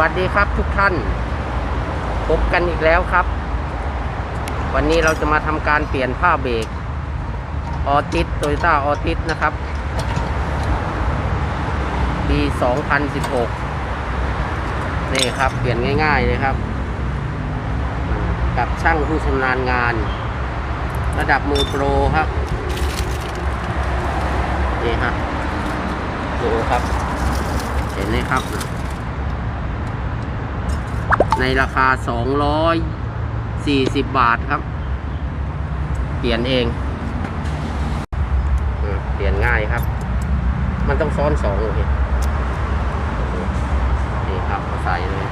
วัสดีครับทุกท่าน พบกันอีกแล้วครับ วันนี้เราจะมาทำการเปลี่ยนผ้าเบรกออติสโตโยต้าออติสนะครับ ปี 2016 นี่ครับ เปลี่ยนง่ายๆเลยครับ กับช่างผู้ชำนาญงาน ระดับมือโปรครับ นี่ฮะดูครับ เห็นไหมครับ ในราคา 240 บาทครับ เปลี่ยนเองเปลี่ยนง่ายครับ มันต้องซ้อนสองเลยนี่ครับใส่เลย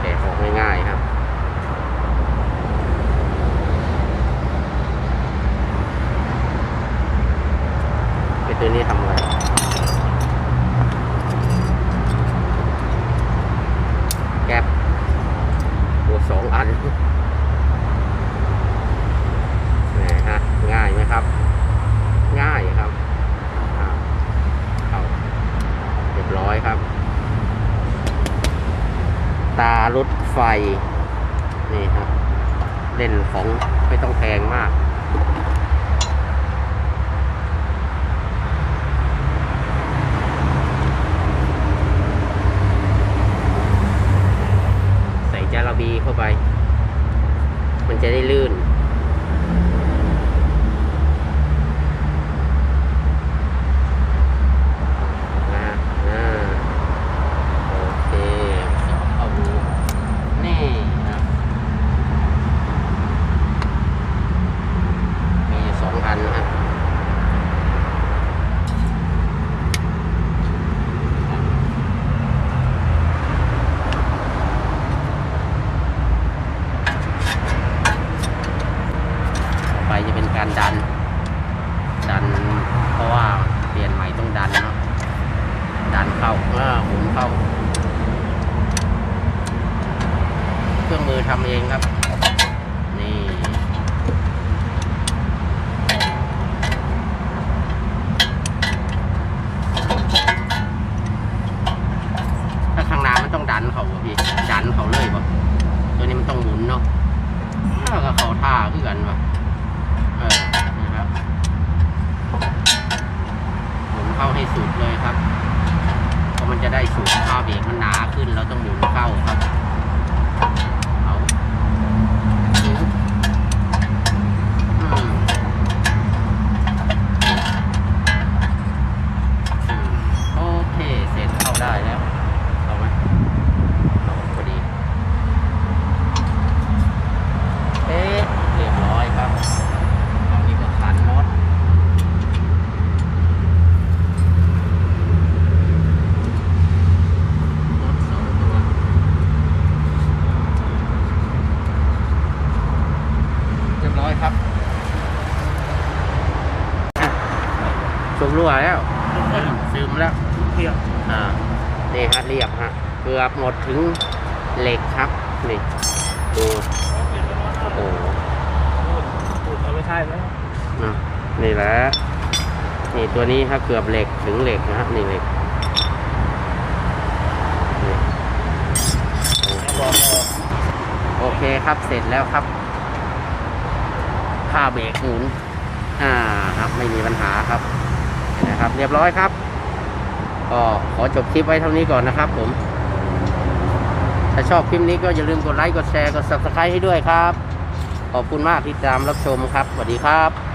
แกะออกง่ายๆครับไอตัวนี้ทำอะไร แก๊ปตัวสองอันนี่ฮะ ง่ายไหมครับ ง่ายครับอ่าเข้าเร้อยครับ ตารถไฟ นี่ครับ เล่นของไม่ต้องแพงมากใส่จาระบีเข้าไป มันจะได้ลื่น นะอ่าโอเคสองเข้ารูนี่ครับมีอยู่สองอันนะครับ ต่อไปจะเป็นการดัน ดัน เพราะว่าเปลี่ยนใหม่ต้องดันเนาะ ดันเข้าเออหมุนเข้า เครื่อง มือทำเองครับ นี่ ถ้าข้างหน้ามันต้องดันเขาพี่ ดันเขาเลยป่ะตัวนี้มันต้องหมุนเนาะถ้าก็เขาท่าคือกันป่ะเออนะครับหมุนเข้าให้สุดเลยครับเพราะมันจะได้สูงข้าวเบรกมันหนาขึ้นเราต้องหมุนเข้าครับ เอาอืมอืมโอเค เสร็จเข้าได้แล้ว เอาไหมเอาพอดี เอ๊ะเรียบร้อยครับตอนนี้ก็ขันน็อต รถสองตัวเรียบร้อย ครับซึมรั่วแล้วซึมแล้วเทียบอ่านี่ฮะเรียบฮะเกือบหมดถึงเหล็กครับนี่ดูโอ้โหพูดเอาไม่ใช่ไหมนะนี่แหละนี่ตัวนี้ฮะเกือบเหล็กถึงเหล็กนะฮะนี่เหล็กนี่บอกเลยโอเคครับเสร็จแล้วครับ ผ้าเบรกหมุนอ่าครับไม่มีปัญหาครับเห็นนะครับ เรียบร้อยครับ ก็ขอจบคลิปไว้เท่านี้ก่อนนะครับ ผม ถ้าชอบคลิปนี้ก็อย่าลืมกดไลค์กดแชร์กด subscribe ให้ด้วยครับ ขอบคุณมากที่ตามรับชมครับสวัสดีครับ